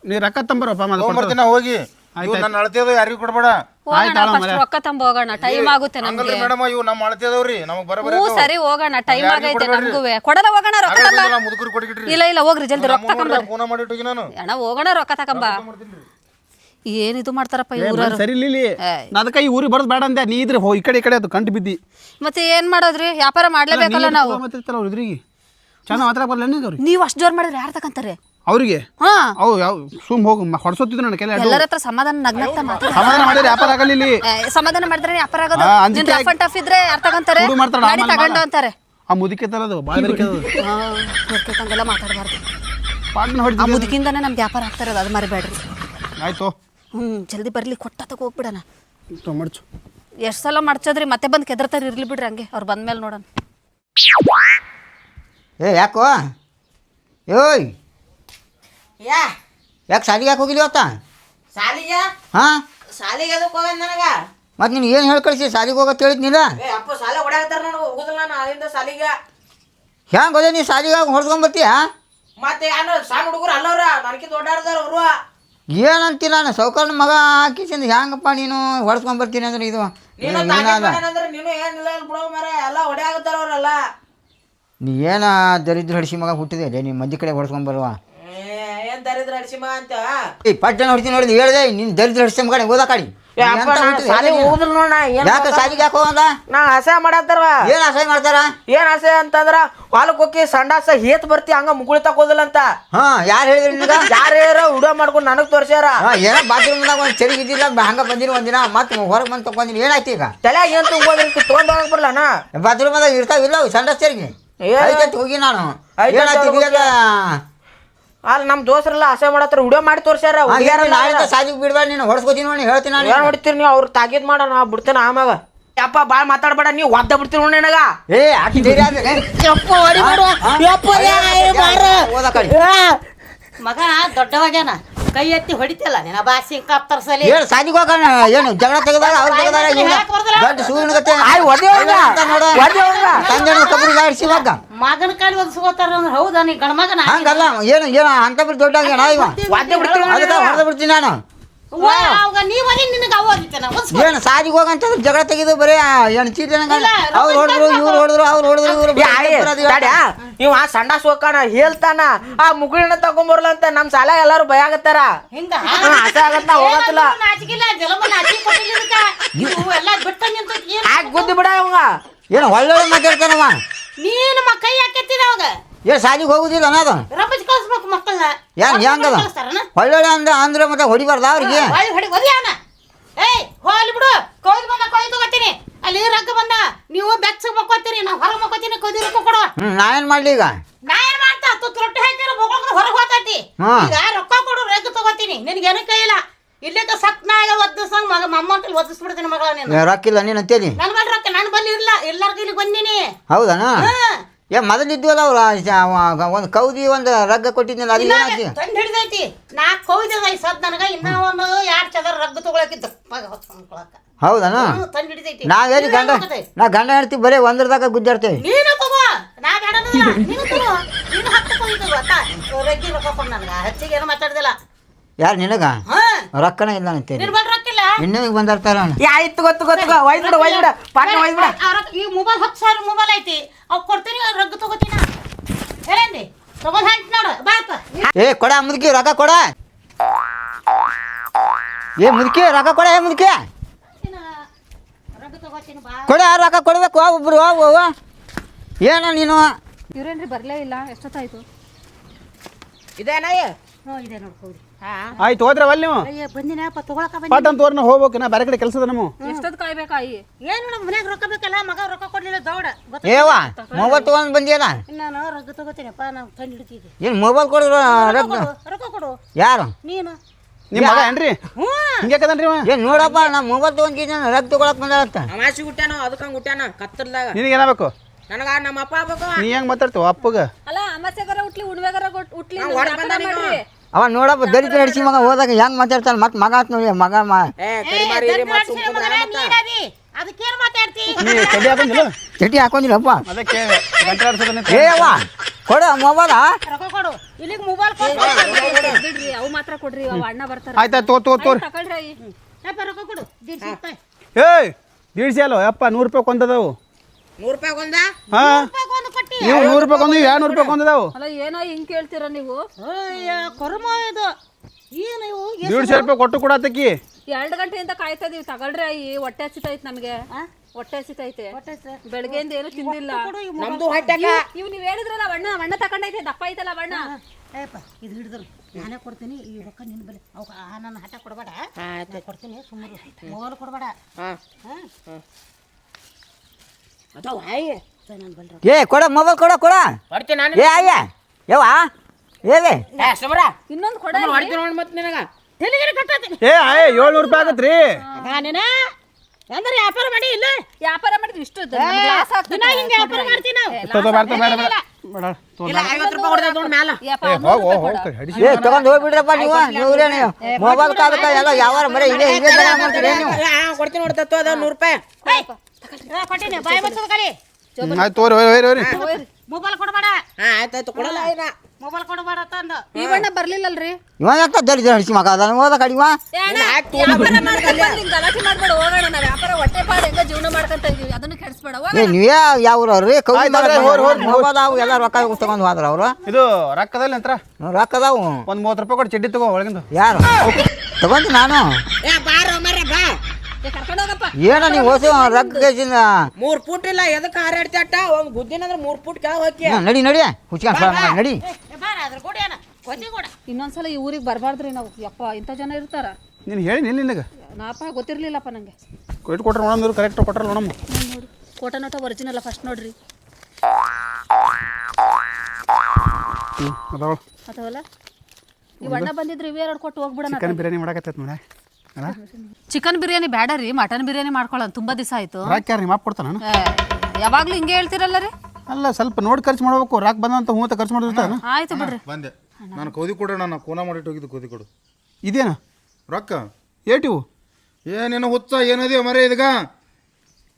ನೀ ರೊಕ್ಕ ತಂಬರಪ್ಪ ಮತ್ತೆ ತೊಗೊಂಬರ್ತೀನಿ ಹೋಗಿ. ಇವ್ ನನ್ನ ಅಳತೆದು ಯಾರಿಗೂ ಕೊಡಬೇಡ. ಹೋಗೋಣ ಫಸ್ಟ್ ರೊಕ್ಕ ತಂಬ ಹೋಗೋಣ ಟೈಮ್ ಆಗುತ್ತೆ ಹಂಗಲ್ರಿ ಮೇಡಮ್ ಇವು ನಮ್ಮ ಅಳತೆದವ್ರಿ. ನಮಗ್ ಬರಬರ ಹ್ಞೂ ಸರಿ ಹೋಗೋಣ ಟೈಮ್ ಯಾರಿಗೂ ಆಗೈತೆ ಕೊಡ್ಬೇಡ್ರಿ. ನಮಗೂ ಕೊಡಲ್ಲ ಹೋಗೋಣ ರೊಕ್ಕ ಮುದುಕರು ಇಲ್ಲ ಇಲ್ಲ ಹೋಗ್ರಿ ಜಲ್ದಿ ರೊಕ್ಕ ತಕೊಂಬರ್ರಿ ಫೋನ ಮಾಡಿಟ್ಟಿಗೆ ನಾನು. ಅಣ್ಣ ಹೋಗೋಣ ರೊಕ್ಕ ತಕೊಂಬ ಏನಿದು ಮಾಡ್ತಾರಪ್ಪ ಇವ್ರ? ಸರಿ ಇಲ್ಲ ನಾ ಅದಕ್ಕೆ ಈ ಊರಿಗೆ ಬರೋದು ಬೇಡ ಅಂದೆ. ನೀ ಇದ್ರೆ ಹೋ ಈ ಕಡೆ ಈ ಕಡೆ ಅದು ಕಂಡು ಬಿದ್ದಿ. ಮತ್ತೆ ಏನ್ ಮಾಡೋದ್ರಿ? ವ್ಯಾಪಾರ ಮಾಡ್ಲೇಬೇಕಲ್ಲ ನಾವು. ಮತ್ತೆ ಅವ್ರ ಇದ್ರಿಗೆ ಚೆನ್ನಾಗಿ ಮಾತ್ರ ಬರಲ್ಲ ನೀನು ಅವ್ರಿಗೆ? ನೀವ್ ಅಷ್ಟ್ ಜೋರ್ ಮಾಡಿದ್ರೆ ಯಾರು ತಕಂತಾರೆ? ಅವ್ರಿಗೆ? ಹಾ. ಅವು ಯಾವ ಸುಮ್ ಹೋಗು ಹೊಡ್ಸೋತಿದ್ರು ನನ್ನ ಕೆಲ ಎಲ್ಲರ ಹತ್ರ ಸಮಾಧಾನ ನಗ್ನಗ್ತ ಸಮಾಧಾನ ಮಾಡಿದ್ರೆ ವ್ಯಾಪಾರ ಆಗಲ್ಲ ಇಲ್ಲಿ. ಸಮಾಧಾನ ಮಾಡಿದ್ರೆ ವ್ಯಾಪಾರ ಆಗೋದು. ಆ, ನಿನ್ ರಫ್ ಅಂಡ್ ಟಫ್ ಇದ್ರೆ ಯಾರು ತಗಂತಾರೆ ಗಾಡಿ ತಗೊಂಡು ಅಂತಾರೆ. ಆ ಮುದುಕೆ ತರದು ಅದು ಹಾ ಹಂಗೆಲ್ಲ ಮಾತಾಡಬಾರ್ದು. ಪಾಟ್ನ ಆ ಮುದುಕಿಂದನೇ ಮುದುಕಿಂದಾನೆ ನಮ್ಗೆ ವ್ಯಾಪಾರ ಆಗ್ತಾ ಇರೋದು ಅದು ಮರಿಬೇಡ್ರಿ. ಆಯ್ತು. ಹ್ಮ್ ಜಲ್ದಿ ಬರಲಿ ಕೊಟ್ಟ ಹೋಗ್ಬಿಡಣ. ಮಡ್ಚು ಎಷ್ಟು ಸಲ ಮಡ್ಚದ್ರಿ ಮತ್ತೆ ಬಂದು ಕೆದರ್ತಾರೆ ಇರ್ಲಿ ಬಿಡ್ರಿ ಹಂಗೆ ಅವ್ರು ಬಂದ್ಮೇಲೆ ನೋಡೋಣ. ಏ ಯಾಕೋ? ಏಯ್! ಯಾ? ಯಾಕೆ ಸಾಲಿಗೆ ಯಾಕೆ ಹೋಗಿಲ್ಲ ಇವತ್ತ? ಸಾಲಿಗೆ ಹಾಂ? ಸಾಲಿಗೆ ಅದಕ್ಕೆ ಹೋಗನ್ ನನಗ? ಮತ್ತೆ ನೀನು ಏನು ಹೇಳಿ ಕಳಿಸಿ ಸಾಲಿಗೆ ಹೋಗತ್ತೆ ಹೇಳಿದ್ನಿಲ್ಲ ಏ ಅಪ್ಪ ಸಾಲ ಹೊಡ್ಯಾಕತ್ತಾರ ನನಗೆ ಹೋಗುದಿಲ್ಲ ನಾನು ಅಲ್ಲಿಂದ ಸಾಲಿಗೆ ಹೆಂಗೆ ಹೋದೆ ನೀ ಸಾಲಿಗೆ ಹೊಡ್ಸ್ಕೊಂಬರ್ತೀಯ ಮತ್ತೆ ಯಾರು ಸಣ್ಣ ಹುಡುಗರು ಅಲ್ಲವ್ರ ನನಗೆ ದೊಡ್ಡಾರ್ದಾರ ಅವರು. ಏನಂತಿ ನಾನು ಸೌಕರ್ಣ ಮಗ ಹಾಕಿಸಿಂದ ಹೆಂಗಪ್ಪ ನೀನು? ಹೊಡ್ಸ್ಕೊಂಬರ್ತೀನಿ ಅಂದ್ರೆ ಇದು. ನೀ ಏನ ದರಿದ್ರ ಹಡಿಸಿ ಮಗ ಹುಟ್ಟಿದೆ? ನೀನು ಮಂದಿ ಕಡೆ ಹೊಡ್ಸ್ಕೊಂಬರುವ ಏನ್ ದರಿದ್ರ ಅಡಿಸಿ ಮಗ ಅಂತ? ಏ ಪಟ್ಟಣ ಹೊಡ್ತೀನಿ ನೋಡಿದ್ ಹೇಳಿದೆ ನಿನ್ ದರಿದ್ರ ಹಡ್ಸಿ ಕಡೆ ಓದಾ ಕಡಿ. ನೋಡ ಏನ್ ಯಾಕೆ ಸಾಲಿಗೆ ಯಾಕೆ ಹೋಗಂದ ನಾ ಮಾಡತ್ತಾರ ಏನು ಅಸಹ್ಯ ಮಾಡ್ತಾರ? ಏನ್ ಅಸೈ ಅಂತಂದ್ರ ಹೊಲಕ್ ಹೋಗಿ ಸಂಡಾಸ ಹೇತ್ ಬರ್ತಿ ಹಂಗ ಮುಗುಳಿ ತಕೋದಿಲ್ಲ ಅಂತ. ಹಾ ಯಾರು ಹೇಳಿದ್ರಿ ನಿನಗ? ಯಾರು ಹೇಳ ವಿಡಿಯೋ ಮಾಡ್ಕೊಂಡು ನನಗ್ ತೋರ್ಸ್ಯಾರ. ಏನ ಬಾತ್ರೂಮ್ ಬಾತ್ರೂಮ್ದಾಗ ಒಂದು ಚಳಿ ಇದ್ದಿಲ್ಲ ಹಂಗ ಬಂದಿನಿ ಒಂದಿನ ಮತ್ತೆ ಹೊರಗೆ ಬಂದು ತಗೊಂಡಿನಿ ಏನಾಯ್ತು ಈಗ? ತಲೆ ಏನ್ ತುಂಬೋದ್ರಿ ತಗೊಂಡ್ ಹೋಗಕ್ ಬಾತ್ರೂಮ್ ಬಾತ್ರೂಮದಾಗ ಇರ್ತಾವಿಲ್ಲ ಅವು ಚರಿಗೆ. ಸೇರಿಗೆ ಏ- ಅದಕ್ಕೆ ಹೋಗಿ ನಾನು. ಐತೆ ಏನಾಯ್ತು ಹೋಗಿ. ಅಲ್ಲಿ ನಮ್ ದೋಸ್ತರೆಲ್ಲ ಆಸೆ ಮಾಡತ್ರ ವಿಡಿಯೋ ಮಾಡಿ ತೋರ್ಸ್ಯಾರ ಹುಡ್ಗ್ಯಾರ ನಾಳೆ. ಸಾಲಿಗೆ ಬಿಡ್ಬೇಡ ನೀನು ಹೊಡ್ಸ್ಕೊತೀನಿ ನೋಡಿ ಹೇಳ್ತೀನಿ ನಾನು ಏನು ಹೊಡಿತೀರಿ ನೀವು? ಅವ್ರು ತಾಗೀದ್ ಮಾಡ ನಾ ಬಿಡ್ತೇನೆ ಆಮ್ಯಾಗ ಯಪ್ಪ ಬಾಳ್ ಮಾತಾಡಬೇಡ ನೀವು ಒದ್ದ ಬಿಡ್ತೀನಿ ನೋಡಿ ನನಗ. ಏ ಆಕಿ ಧೈರ್ಯ? ಓದ ಕಡೆ. ಮಗ ದೊಡ್ಡವಾಗ್ಯಾನ. ಕೈ ಎತ್ತಿ ಹೊಡಿತಲ್ಲ ನಿನ್ನ ಬಾಸಿ ಕಾಪ್ತಾರ ತರ್ಸಲಿ. ಏನು ಸಾಲಿಗೆ ಹೋಗೋಣ? ಏನು ಜಗಳ ತೆಗೆದಾಗ ಅವ್ರು ತೆಗೆದಾರ ದೊಡ್ಡ ಇಲ್ಲ ಗತಿ ಆಯ್ ಹೋಗ ತಂದೆನ ಕಬ್ರಿಗೆ ಆಡಿಸಿ ಮಗ್ಗ ಮಗನ ಕಾಲಿ ಒದಿಸ್ಕೋತಾರ ಅಂದ್ರೆ ಹೌದಾ ನೀ ಗಂಡ ಮಗನ? ಹಂಗಲ್ಲ ಏನು ಏನು ಅಂತ ಬಿಟ್ಟು ದೊಡ್ಡ ಇವ ಅದಕ್ಕೆ ಹೊಡೆದು ಬಿಡ್ತೀನಿ ನಾನು. ಅವಾಗ ನೀ ಹೋಗಿ ನಿನಗ ಅವ ಏನು ಹೋಗಂತಂದ್ರೆ ಜಗಳ ತೆಗೆದು ಬರೀ ಇಲ್ಲ, ಅವ್ರು ಹೊಡೆದ್ರು ಇವ್ರು ಹೊಡೆದ್ರು ಅವ್ರು ಹೊಡೆದ್ರು ಇವ್ರು? ಇವ ಸಣ್ಣ ಸೋಕಾನ ಹೇಳ್ತಾನ. ಆ ಮುಗುಳಿನ ತಗೊಂಬರ್ಲ ಅಂತ ನಮ್ ಸಾಲ ಎಲ್ಲಾರು ಭಯ ಆಗತ್ತಾರ? ಹಿಂಗ ಬಿಡ ಆಸೆ ಆಗತ್ತ ಹೋಗತ್ತಿಲ್ಲ. ನಾಚಿಕಿಲ್ಲ ಜಲಮ ನಾಚಿಕೆ ಕೊಟ್ಟಿಲ್ಲ ಇವು ಎಲ್ಲ ಬಿಟ್ಟ ನಿಂತ ಏನ್ ಆಗ್ ಗುದ್ದಿ ಬಿಡ ಅವಂಗ ಏನು ಒಳ್ಳೊಳ್ಳೆ ಮಾತಾಡ್ತಾನವ? ನೀನು ಮ ಕೈ ಹಾಕತ್ತಿದ ಅವಾಗ. ಏನು ಸಾಲಿಗೆ ಹೋಗುದಿಲ್ಲ ಅನ್ನೋದು ರಬ್ಬಜ್ ಕಳ್ಸ್ಬೇಕು ಮಕ್ಕಳನ್ನ ಏನ್ ಹೆಂಗದ? ಒಳ್ಳೊಳ್ಳೆ ಅಂದ ಅಂದ್ರೆ ಮತ್ತೆ ಹೊಡಿಬಾರ್ದ ಅವ್ರಿಗೆ? ಹೊಳಿ ಹೊಡಿ ಒದಿಯಾನ ಏಯ್ ಹೋಗ್ಲಿ ಬಿಡು. ಕೊಯ್ದು ಬಂದ ಕೊಯ್ದು ತಗೋತೀನಿ. ಅಲ್ಲಿ ರೊಕ್ಕ ಬಂದ. ನೀವು ಬೆಚ್ಚ ಮಕ್ಕೋತೀರಿ ನಾ ಹೊರಗೆ ಮಕ್ಕೋತೀನಿ ಕೊಯ್ದು ರೊಕ್ಕ ಕೊಡು. ಹ್ಞೂ ನಾ ಏನು ಮಾಡಲಿ ಈಗ? ನಾ ಏನ್ ಮಾಡ್ತಾ? ತುತ್ತು ರೊಟ್ಟಿ ಹಾಕಿರೋ ಬೊಗಳನ್ನ ಹೊರಗೆ ಹೋಗ್ತೈತಿ. ಈಗ ರೊಕ್ಕ ಕೊಡು ರೊಕ್ಕ ತಗೋತೀನಿ. ನಿನಗೇನು ಕೈ ಇಲ್ಲ ಇಲ್ಲೇ ಸತ್ನಾಗ ಒದ್ದಿಸಂಗ್ ಮಗ ಮೊಮ್ಮನ ಕೈಲಿ ಒದಿಸ್ಬಿಡ್ತೀನಿ ಮಗಳ ನೀನು. ಏ, ರೊಕ್ಕ ಇಲ್ಲ ನೀನು ಅಂತೇಳಿ? ನನ್ ಬಲ್ಲಿ ರೊಕ್ಕ ನಾನು ಬಲ್ಲಿ ಇರ್ಲ ಇಲ್ಲಿ ಬಂದಿನಿ ಬಂದೀನಿ. ಹೌದನಾ? ಹಾ. ಏ ಮೊದಲಿದ್ವಲ್ಲ ಅವ್ರು ಒಂದು ಕೌದಿ ಒಂದು ರಗ್ಗ ಕೊಟ್ಟಿದ್ನಲ್ಲ ಅದು ಏನಾಯ್ತು? ತಂದು ಹಿಡಿದೈತಿ. ನಾ ಕೌದಿ ಈ ಸದ್ ನನಗೆ ಇನ್ನ ಒಂದು ಎರಡು ಚದರ ರಗ್ಗ ತೊಗೊಳಕಿತ್ತು ಹೌದನ? ತಂದು ಹಿಡಿದೈತಿ. ನಾವೇನು ಗಂಡ ನಾ ಗಂಡ ಹೇಳ್ತೀವಿ ಬರೀ ಒಂದ್ರದಾಗ ಗುದ್ದಾಡ್ತೇವೆ. ನೀನು ತಗೋ. ನಾ ಬೇಡದಿಲ್ಲ ನೀನು ತಗೋ. ನೀನು ಹತ್ತು ಕೊಯ್ದು ಆತ ರಗ್ಗಿ ರೊಕ್ಕ ಕೊಡು ನನಗೆ. ಹೆಚ್ಚಿಗೆ ಏನು ಮಾತಾಡ್ದಿಲ್ಲ. ಯಾರು ನಿನಗ? ಹಾ. ರೊಕ್ಕನ ಇಲ್ಲ ಅಂತೇಳಿ ಇನ್ನೂ ಬಂದಿರ್ತಾರ ಯಾ ಆಯ್ತು ಗೊತ್ತು ಗೊತ್ತು ಒಯ್ದು ಬಿಡ ಒಯ್ದು ಬಿಡ. ಪಾಠ ಒಯ್ದ್ ಬಿಡ. ಆ ರೊಕ್ಕ- ಈ ಮೊಬೈಲ್ ಹತ್ತು ಸಾವಿರ ಮೊಬೈಲ್ ಐತಿ. ಅವ್ ಕೊಡ್ತೀನಿ ರಗ್ಗ ತಗೋತೀನ. ಹೇಳಂದಿ ತಗೊಂಡ್ ಹಾಕಿ ನೋಡು ಬಾಪ ಏ ಕೊಡ ಮುದುಕಿ ರೊಕ್ಕ ಕೊಡ. ಏ ಮುದುಕಿ ರೊಕ್ಕ ಕೊಡ ಏ ಮುದುಕಿ. ರಗ್ಗ ತಗೋತೀನಿ ಬಾ. ಕೊಡ ರೊಕ್ಕ ಕೊಡ್ಬೇಕು ವಾ ಒಬ್ರು ವಾ ಅವ್ವ. ಏನ ನೀನು? ಇವ್ರೇನ್ರಿ ಬರ್ಲೇ ಇಲ್ಲ ಎಷ್ಟೊತ್ತಾಯ್ತು? ಇದೇನಾ ಹ್ಞೂ ಇದೆ ನೋಡು ಹೌದು ಆಯ್ತು ಹೋದ್ರೆ ಅಲ್ಲಿ ನೀವು? ಅಯ್ಯ ಬಂದಿನಪ್ಪ ತಗೊಳಕ ಬಂದಿ ಪಾಟ್ ಅಂತ ತೋರ್ನ ಹೋಗ್ಬೇಕು ನಾ ಬೇರೆ ಕಡೆ ಕೆಲಸದ ನಮ್ಮ. ಎಷ್ಟೊತ್ತು ಕಾಯ್ಬೇಕಾಯಿ ಏನು ನಮ್ಮ ಮನ್ಯಾಗ ರೊಕ್ಕ ಬೇಕಲ್ಲ ಮಗ ರೊಕ್ಕ ಕೊಡ್ಲಿಲ್ಲ ದೌಡ. ಏವ ಮೊಬೈಲ್ ತಗೊಂಡ್ ಬಂದಿಯಲ್ಲ? ನಾನು ರೊಕ್ಕ ತಗೋತೀನಪ್ಪ ನಾವು ತಂದು ಹಿಡಿತಿದ್ದೆ ಏನು ಮೊಬೈಲ್ ಕೊಡಿದ್ರು? ರೊಕ್ಕ? ರೊಕ್ಕ ಕೊಡು ಯಾರು? ನೀನು. ನಿಮ್ಮ ಮಗ ಏನ್ರಿ? ಹಿಂಗೆ ಕದನ್ರಿ ಏನು ನೋಡಪ್ಪ ನಾ ಮೊಬೈಲ್ ತಗೊಂಡಿದ್ದೆ ರೊಕ್ಕ ತೊಗೊಳಕ್ ಬಂದಾರತ್ತ ಅಮಾಸಿ ಹುಟ್ಟ್ಯಾನ ಅದಕ್ಕೆ ಹಂಗೆ ಹುಟ್ಟ್ಯಾನ ಕತ್ತರ್ದಾಗ ನಿನಗೆ ಏನಾಗಬೇಕು? ನನಗ ನಮ್ಮ ಅಪ್ಪ ಆಗ್ಬೇಕು. ನೀ ಹೆಂಗ್ ಮಾತಾಡ್ತೀವ ಅಪ್ಪಗ? ಅಲ್ಲ ಅಮಾಸೆಗಾರ ಹುಟ್ಲಿ ಉಣ್ವೆಗಾರ ಹುಟ್ಲಿ ಅವ ನೋಡಪ್ಪ ದರಿದ್ರ ನಡೆಸಿ ಮಗ ಹೋದಾಗ ಹೆಂಗ್ ಮಾತಾಡ್ತಾನೆ? ಮತ್ತೆ ಮಗ ಆತ್ ನೋಡಿ ಮಗ ಮ ಚಟಿ ಹಾಕೊಂಡಿಲ್ಲಪ್ಪ ಅದಕ್ಕೆ ಏ ಅವ್ವ ಕೊಡು ಮೊಬೈಲ. ಆಯ್ತಾಯ್ತು ತೋ ತೋರಿ ಏಯ್ ದೀಡ್ಸಿ ಅಲ್ಲೋ ಅಪ್ಪ ನೂರು ರೂಪಾಯಿ ಕೊಂದದವು. ನೂರು ರೂಪಾಯಿ ಕೊಂದ? ಹಾ. ನೀವು ನೂರು ರೂಪಾಯಿ ಕೊಂದು ಎರಡು ನೂರು ರೂಪಾಯಿ ಕೊಂದದವು. ಅಲ್ಲ ಏನೋ ಹಿಂಗ್ ಕೇಳ್ತೀರ ನೀವು? ಅಯ್ಯ ಕೊರಮ ಇದು. ಏನು ಇವು ಸಾವಿರ ರೂಪಾಯಿ ಕೊಟ್ಟು ಕೊಡತ್ತಕ್ಕಿ ಎರಡು ಗಂಟೆಯಿಂದ ಕಾಯ್ತಾ ಇದೀವಿ ತಗೊಳ್ರಿ. ಅಯ್ಯಿ ಹೊಟ್ಟೆ ಹಸಿತೈತೆ ನಮಗೆ. ಹೊಟ್ಟೆ ಹಸಿತೈತೆ. ಬೆಳಗ್ಗೆಯಿಂದ ಏನು ತಿಂದಿಲ್ಲ. ನಮ್ದು ಹೊಟ್ಯಾಕ ಇವ್ ನೀವ್ ಹೇಳಿದ್ರಲ್ಲ ಬಣ್ಣ ಬಣ್ಣ ತಕೊಂಡೈತೆ ದಪ್ಪ ಐತಲ್ಲ ಬಣ್ಣ ಏಪ್ಪ ಇದು ಹಿಡಿದ್ರು. ನಾನೇ ಕೊಡ್ತೀನಿ ಈ ರೊಕ್ಕ ನಿನ್ನ ಬಳಿ. ಅವ ನನ್ನ ಹಠ ಕೊಡಬೇಡ. ಕೊಡ್ತೀನಿ ಸುಮ್ಮನೆ ಮೊಬೈಲ್ ಕೊಡಬೇಡ. ಹಾ. ಹಾಂ. ಅದಾವ ಏ ಕೊಡ ಮೊಬೈಲ್ ಕೊಡ ಕೊಡ. ಹೊಡ್ತೀನಿ ನಾನು. ಏ ಅಯ್ಯ ಯವ್ವ? ಏ ಇನ್ನೊಂದು ಕೊಡ ಹೊಡ್ತೀನಿ ನೋಡಿ ಮತ್ತೆ ನಿನಗ. ತೆಲಿಗೆರೆ ಕಟ್ಟತೀನಿ ಏ ಆಯ್ ಏಳ್ನೂರು ರೂಪಾಯಿ ಆಗತ್ರಿ. ನಾನೇನ? ಅಂದ್ರೆ ವ್ಯಾಪಾರ ಮಾಡಿ ಇಲ್ಲ? ವ್ಯಾಪಾರ ಮಾಡಿದ್ರೆ ಇಷ್ಟು ಗ್ಲಾಸ್ ದಿನ ಹಿಂಗೆ ವ್ಯಾಪಾರ ಮಾಡ್ತೀವಿ ನಾವು. ತಗೋ ಬೇಡ ಬೇಡ ಬೇಡ ಬೇಡ ತಗೋ ಇಲ್ಲ ಐವತ್ತು ರೂಪಾಯಿ ಹೊಡೆದ ನೋಡಿ ಮ್ಯಾಲ. ಏ ಹೋಗ್ ಹೋಗ್ ಹೋಗ್. ಹಿಡಿಸಿ ಏ ತಗೊಂಡ್ ಹೋಗ್ಬಿಡ್ರಪ್ಪ ನೀವು ನೀವ್ರೇ ನೀವು ಮೊಬೈಲ್ ಕಾದಕ್ಕ ಎಲ್ಲ ಯಾವ ಬರೀ ಇದೇ ಇದೇ ಜನ ಮಾಡ್ತೀರಿ ನೀವು? ಕೊಡ್ತೀನಿ ಅದ ನೂರು ರೂಪಾಯಿ. ಏ, ಕೊಟ್ಟಿನಿ ಬಾಯ್ ಬಚ್ಚದ ಆಯ್ತು ತೋರಿ ಹೋಯ್ರಿ ಹೋಯ್ರಿ ಹೋಯ್ರಿ. ಮೊಬೈಲ್ ಕೊಡಬೇಡ ಹಾ ಆಯ್ತಾಯ್ತು ಕೊಡಲ್ಲ. ಏನ ಮೊಬೈಲ್ ಕೊಡಬೇಡ ತಂದು. ಈ ಬಣ್ಣ ಬರ್ಲಿಲ್ಲಲ್ರಿ. ಇವ ಯಾಕ ದರಿದ್ರ ಹಿಡಿಸಿ ಮಗ ಹೋದ ಕಡಿವ ವ್ಯಾಪಾರ ಮಾಡ್ಕೊಂಡ್ ಗಲಾಟೆ ಮಾಡ್ಬೇಡ ಹೋಗೋಣ ನಾವು ವ್ಯಾಪಾರ ಹೊಟ್ಟೆ ಪಾಡ ಹೆಂಗ ಜೀವನ ಮಾಡ್ಕೊಂತ ಇದೀವಿ. ಅದನ್ನ ಕೆಡಿಸ್ಬೇಡ ಹೋಗೋಣ ನೀವೇ ಎಲ್ಲ ರೊಕ್ಕ ತಗೊಂಡ್ ಹೋದ್ರ ಅವರು. ಇದು ರೊಕ್ಕದಲ್ಲಿ ನಂತರ ರೊಕ್ಕ ಅದಾವು. ಒಂದ್ ಮೂವತ್ತು ರೂಪಾಯಿ ಕೊಟ್ಟು ಚಡ್ಡಿ ತಗೋ ಒಳಗಿಂದು. ಯಾರು? ತಗೊಂಡು ನಾನು. ಏ ಬಾರ ಮರ ಬಾ. ಕರ್ಕೊಂಡ್ ಏನೋ ನೀವು ಹೊಸ ರಗ್ ಕೇಸಿಂದ? ಮೂರ್ ಫುಟ್ ಇಲ್ಲ ಎದಕ್ಕೆ ಹಾರಾಡ್ತಿ ಅಟ್ಟ? ಒಂದ್ ಬುದ್ಧಿನ ಅಂದ್ರೆ ಮೂರ್ ಫುಟ್ ಕೆಳಗೆ ಹೋಗಿ ನಡಿ ನಡಿ. ಹುಚ್ಕೊಂಡ್ ನಡಿ. ಏ ಬಾರ ಅದ್ರ ಕೊಡ್ಯಾನ ಕೊಟ್ಟಿ ಕೊಡ. ಇನ್ನೊಂದ್ಸಲ ಈ ಊರಿಗೆ ಬರಬಾರ್ದ್ರಿ ನಾವು. ಯಪ್ಪ ಇಂಥ ಜನ ಇರ್ತಾರ. ನೀನು ಹೇಳಿ ನಿಲ್ಲ ನಿನಗೆ. ನಾಪ ಗೊತ್ತಿರ್ಲಿಲ್ಲಪ್ಪ ನಂಗೆ. ಕೊಟ್ಟು ಕೊಟ್ರೆ ನೋಡಮ್ ಕರೆಕ್ಟ್ ಕೊಟ್ರ ನೋಡಮ್ ನೋಡಿ. ಕೋಟ ನೋಟ ಒರಿಜಿನಲ್ ಫಸ್ಟ್ ನೋಡ್ರಿ. ಹ್ಞೂ ಅದಾವ ಅಥವಲ್ಲ ಈ ಅಣ್ಣ ಬಂದಿದ್ರೆ ಇವೇ ಎರಡು ಕೊಟ್ಟು ಹೋಗ್ಬಿಡಣ ಚಿಕನ್ ಬಿರಿಯಾನಿ ಮಾಡಕತ್ತೈತೆ ನೋಡ. ಚಿಕನ್ ಬಿರಿಯಾನಿ ಬೇಡ ರೀ ಮಟನ್ ಬಿರಿಯಾನಿ ಮಾಡ್ಕೊಳ್ಳೋಣ. ತುಂಬಾ ದಿವಸ ಆಯ್ತು. ರಾಕ್ ಯಾರು ನಿಮ್ಮ ಕೊಡ್ತಾನ ಏ, ಯಾವಾಗ್ಲೂ ಹಿಂಗೆ ಹೇಳ್ತಿರಲ್ಲ ರೀ? ಅಲ್ಲ ಸ್ವಲ್ಪ ನೋಡಿ ಖರ್ಚು ಮಾಡ್ಬೇಕು. ರಾಕ್ ಬಂದಂತ ಹೂ ಅಂತ ಖರ್ಚು ಮಾಡಿರ್ತಾನ ಆಯ್ತು ಬಿಡ್ರಿ. ಬಂದೆ. ನಾನು ಕೋದಿ ಕೊಡು ನಾನು ಕೋನ ಮಾಡಿಟ್ಟು ಹೋಗಿದ್ದು ಕೋದಿ ಕೊಡು. ಇದೇನ? ರೊಕ್ಕ? ಏಟಿವು ಏನೇನು ಹುಚ್ಚ ಏನದೇ ಮರೆ ಇದಗ.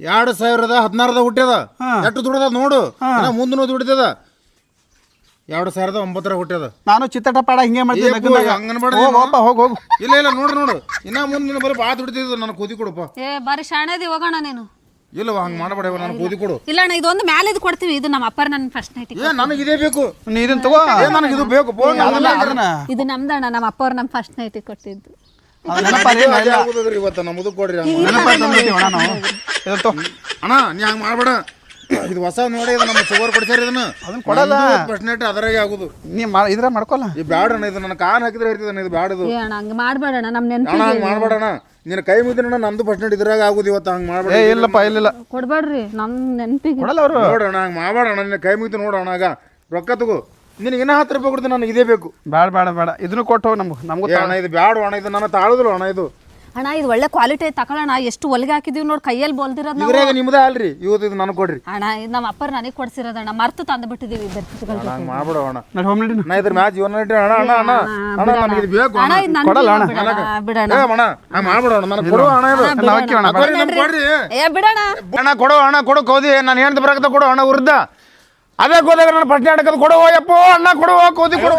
ಎರಡು ಸಾವಿರದ ಹದಿನಾರದ ಹುಟ್ಟ್ಯದ ಹಾ. ಎಷ್ಟು ದುಡ್ದದ ನೋಡು. ಮುಂದೂ ದುಡಿತದ ಎರಡು ಸಾವಿರದ ಒಂಬತ್ತರ ಹುಟ್ಟ್ಯದ ನಾನು ಚಿತ್ತಟಪಾಡ ಹಿಂಗೆ ಮಾಡ್ತೀನಿ ಹೋಗ್. ಹೋಗ್ ಹೋಗು ಇಲ್ಲ ಇಲ್ಲ ನೋಡು ನೋಡು. ಇನ್ನ ಮುಂದೆ ನಿನ್ನ ಬರೀ ಭಾಳ ದುಡಿತಿದ್ದು ನನಗೆ ಕೂದಿ ಕೊಡಪ್ಪ. ಏ ಬಾರಿ ಶಾಣೆದಿ ಹೋಗೋಣ ನೀನು. ಇಲ್ಲವ ಹಂಗೆ ಮಾಡಬೇಡ ನಾನು ಕೂದಿ ಕೊಡು. ಇಲ್ಲ ಅಣ್ಣ ಇದೊಂದು ಮ್ಯಾಲೆ ಇದು ಕೊಡ್ತೀವಿ ಇದು ನಮ್ಮ ಅಪ್ಪರ ನನ್ನ ಫಸ್ಟ್ ನೈಟ್ ಏ ನನಗೆ ಇದೇ ಬೇಕು. ನೀ ಇದನ್ನ ತಗೋ. ಏ ನನಗೆ ಇದು ಬೇಕು. ಫೋನ್ ಅದನ್ನ ಅದನ್ನ. ಇದು ನಮ್ದಣ್ಣ ನಮ್ಮ ಅಪ್ಪವ್ರು ನಮ್ಮ ಫಸ್ಟ್ ನೈಟ್ ಕೊಟ್ಟಿದ್ದು. ಅದು ನೆನಪಲ್ಲಿ ಇವತ್ತು ನಮ್ಮದು ಕೊಡ್ರಿ ಹಂಗೆ ನೆನಪಲ್ಲಿ ತಂದ್ಬಿಟ್ಟಿವಿ ಅಣ್ಣ ನಾವು. ಇದನ್ನ ತಗೋ. ಅಣ್ಣ ನೀ ಹಂಗೆ ಮಾಡಬೇಡ. ಇದು ಹೊಸ ನೋಡಿ ಇದು ನಮ್ಮ ಶುಗರ್ ಕೊಡ್ಸ್ಯಾರ ಇದನ್ನ. ಅದನ್ನ ಕೊಡಲ್ಲ. ಫಸ್ಟ್ ನೈಟ್ ಅದರಾಗೆ ಆಗುದು. ನೀ ಮಾ ಇದ್ರ ಮಾಡ್ಕೊಲ್ಲ. ಈ ಬ್ಯಾಡಣ್ಣ ಇದು ನನ್ನ ಕಾನ್ ಹಾಕಿದ್ರೆ ಹೇಳ್ತಿದ್ದಾನೆ ಇದು ಬ್ಯಾಡದು. ಇದು ಏ ಅಣ್ಣ ಹಂಗೆ ಮಾಡ್ಬೇಡಣ್ಣ ನಮ್ಮ ಅಣ್ಣ ನೆನಪಿಗೆ ಹಂಗೆ ಮಾಡ್ಬೇಡಣ ನಿನ್ನ ಕೈ ಮುಗಿದ್ರಣ್ಣ ನಂದು ಫಸ್ಟ್ ನೈಟ್ ಇದ್ರಾಗ ಆಗುದು ಇವತ್ತು ಹಂಗೆ ಮಾಡ್ಬೇಡ. ಏ ಇಲ್ಲಪ್ಪ ಇಲ್ಲಿಲ್ಲ. ಕೊಡ್ಬೇಡ್ರಿ ನಮ್ಮ ನೆನಪಿಗೆ. ಕೊಡಲ್ಲ ಅವರು. ನೋಡೋಣ ಹಂಗೆ ಮಾಡಬೇಡ ನಿನ್ನ ಕೈ ಮುಗಿದು ನೋಡೋಣ ಆಗ. ರೊಕ್ಕ ತಗೋ. ನಿನಗೆ ಇನ್ನ ಹತ್ತು ರೂಪಾಯಿ ಕೊಡ್ತೀನಿ ನನಗೆ ಇದೇ ಬೇಕು. ಬೇಡ ಬೇಡ ಬೇಡ ಇದನ್ನು ಕೊಟ್ಟು ಹೋಗಿ ನಮ್ಗೆ ನಮಗೂ ಏ ಅಣ್ಣ ಇದು ಬ್ಯಾಡ ಅಣ್ಣ ಇದು ನನ್ನ ತಾಳುದಿಲ್ಲ ಅಣ್ಣ ಇದು. ಅಣ್ಣ ಇದು ಒಳ್ಳೆ ಕ್ವಾಲಿಟಿ ತಕೊಳ್ಳೋಣ ಎಷ್ಟು ಹೊಲಿಗೆ ಹಾಕಿದೀವಿ ನೋಡಿ ಕೈಯಲ್ಲಿ ಬೋಲ್ದಿರೋದು ನಾವು. ಇದ್ರಾಗ ನಿಮ್ದೇ ಅಲ್ರಿ? ಇವತ್ತು ಇದು ನನಗೆ ಕೊಡ್ರಿ. ಅಣ್ಣ ಇದು ನಮ್ಮ ಅಪ್ಪರ ನನಗೆ ಕೊಡ್ಸಿರೋದಣ್ಣ ಮರ್ತು ತಂದು ಬಿಟ್ಟಿದೀವಿ ಬೆರ್ತಿಗಳು ಮಾಡ್ಬೇಡ ಅಣ್ಣ ನಾನು ಹೋಮ್ ನಡಿ ನಾ ಇದ್ರ ಮ್ಯಾಚ್ ಜೀವನ ಅಣ್ಣ ಅಣ್ಣ ಅಣ್ಣ. ಅಣ್ಣ ನನಗೆ ಇದು ಬೇಕು ಅಣ್ಣ ಇದು ನನಗೆ ಕೊಡಲ್ಲ ಅಣ್ಣ. ಬಿಡಣ್ಣ. ಬಿಡೋಣ ಏ ಅಣ್ಣ ಹಂಗೆ ಮಾಡ್ಬೇಡ ಅಣ್ಣ ನನಗೆ ಕೊಡು ಅಣ್ಣ ಇದು. ಎಲ್ಲ ಹಾಕಿ ಅಣ್ಣ ಕೊಡ್ರಿ ಏ ಬಿಡಣ್ಣ. ಅಣ್ಣ ಕೊಡು ಅಣ್ಣ ಕೊಡು ಕೋದಿ. ನಾನು ಹೇಳ್ದ ಬರಕತ್ತ ಕೊಡು ಅಣ್ಣ ಉರ್ದ ಅದೇ ಕೋದಾಗ ನಾನು ಪ್ರಶ್ನೆ ಆಡಕದ ಕೊಡು ಯಪ್ಪೋ ಅಣ್ಣ ಕೊಡು ಕೋದಿ ಕೊಡು.